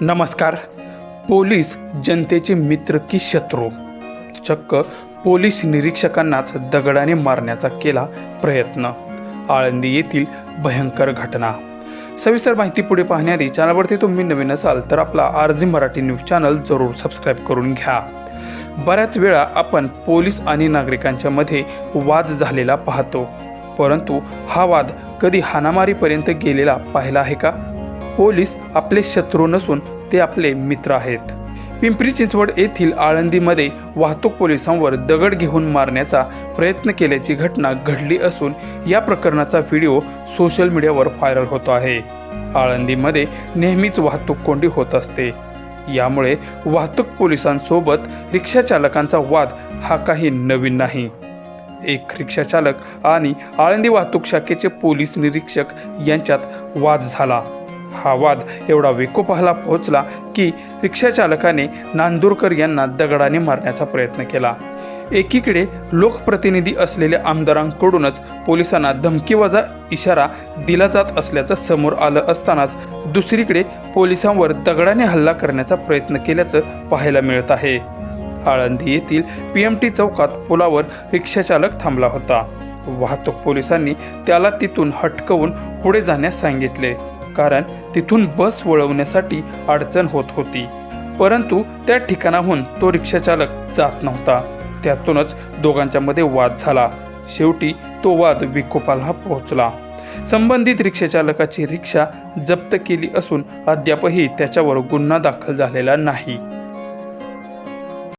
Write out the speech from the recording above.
नमस्कार. पोलीस जनतेचे मित्र की शत्रू. चक्क पोलीस निरीक्षकांनाच दगडाने मारण्याचा केला प्रयत्न. आळंदी येथील भयंकर घटना. सविस्तर माहिती पुढे पाहण्याआधी चॅनलवरती तुम्ही नवीन असाल तर आपला आरजी मराठी न्यूज चॅनल जरूर सबस्क्राईब करून घ्या. बऱ्याच वेळा आपण पोलीस आणि नागरिकांच्या मध्ये वाद झालेला पाहतो. परंतु हा वाद कधी हाणामारीपर्यंत गेलेला पाहिला आहे का? पोलीस आपले शत्रू नसून ते आपले मित्र आहेत. पिंपरी चिंचवड येथील आळंदीमध्ये वाहतूक पोलिसांवर दगड घेऊन मारण्याचा प्रयत्न केल्याची घटना घडली असून या प्रकरणाचा व्हिडिओ सोशल मीडियावर व्हायरल होतो आहे. आळंदीमध्ये नेहमीच वाहतूक कोंडी होत असते. यामुळे वाहतूक पोलिसांसोबत रिक्षा चालकांचा वाद हा काही नवीन नाही. एक रिक्षाचालक आणि आळंदी वाहतूक शाखेचे पोलीस निरीक्षक यांच्यात वाद झाला. हा वाद एवढा विकोपाला पोहोचला की रिक्षाचालकाने नांदूरकर यांना दगडाने मारण्याचा प्रयत्न केला. एकीकडे लोकप्रतिनिधी असलेल्या आमदारांकडूनच पोलिसांना धमकीवजा इशारा दिला जात असल्याचं समोर आलं असतानाच दुसरीकडे पोलिसांवर दगडाने हल्ला करण्याचा प्रयत्न केल्याचं पाहायला मिळत आहे. आळंदी येथील पी एम टी चौकात पुलावर रिक्षाचालक थांबला होता. वाहतूक पोलिसांनी त्याला तिथून हटकवून पुढे जाण्यास सांगितले. कारण तिथून बस वळवण्यासाठी अडचण होत होती. परंतु त्या ठिकाणाहून तो रिक्षाचालक जात नव्हता. त्यातूनच दोघांच्या मध्ये वाद झाला. शेवटी तो वाद विकोपाला पोहोचला. संबंधित रिक्षाचालकाची रिक्षा जप्त केली असून अद्यापही त्याच्यावर गुन्हा दाखल झालेला नाही.